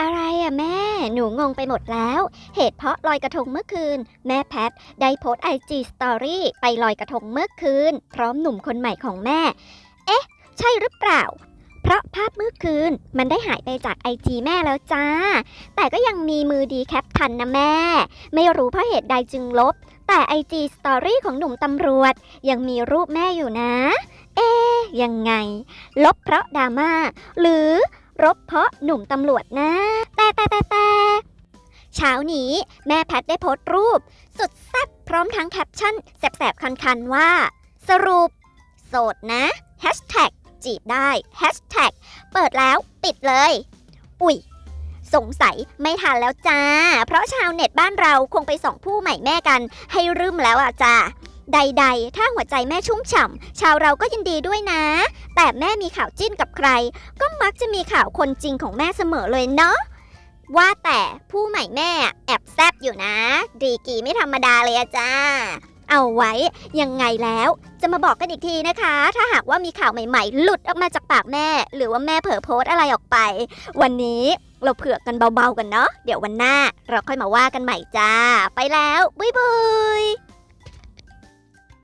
อะไรอะแม่ หนูงงไปหมดแล้ว เหตุเพราะลอยกระทงเมื่อคืน แม่แพทได้โพสไอจีสตอรี่ไปลอยกระทงเมื่อคืน พร้อมหนุ่มคนใหม่ของแม่ เอ๊ะ ใช่หรือเปล่า เพราะภาพเมื่อคืน มันได้หายไปจากไอจีแม่แล้วจ้า แต่ก็ยังมีมือดีแคปทันนะแม่ ไม่รู้เพราะเหตุใดจึงลบ แต่ไอจีสตอรี่ของหนุ่มตำรวจ ยังมีรูปแม่อยู่นะ เอ๊ยังไง ลบเพราะดราม่าหรือ ลบเพราะหนุ่มตำรวจนะ แต่แต่แต่แต่เช้านี้แม่แพทได้โพสต์รูป สุดแซ่บพร้อมทั้งแคปชั่นแสบๆ คันๆ ว่า สรุป โสดนะแฮชแท็กจีบได้แฮชแท็กเปิดแล้วปิดเลย อุ๊ย สงสัยไม่ทันแล้วจ้า เพราะชาวเน็ตบ้านเราคงไปส่องผู้ใหม่แม่กันให้รึมแล้วอะจ้า ใด ๆ ถ้าหัวใจแม่ชุ่มฉ่ำชาวเราก็ยินดีด้วยนะ แต่แม่มีข่าวจิ้นกับใคร ก็มักจะมีข่าวคนจริงของแม่เสมอเลยเนาะว่าแต่ผู้ใหม่แม่แอบแซบอยู่นะ ดีกีไม่ธรรมดาเลยอะจ้า เอาไว้ยังไงแล้วจะมาบอกกันอีกทีนะคะ ถ้าหากว่ามีข่าวใหม่ๆ หลุดออกมาจากปากแม่ หรือว่าแม่เผลอโพสต์อะไรออกไป วันนี้เราเผื่อกันเบาๆกันเนาะเดี๋ยววันหน้า เราค่อยมาว่ากันใหม่จ้า ไปแล้วบ๊ายบาย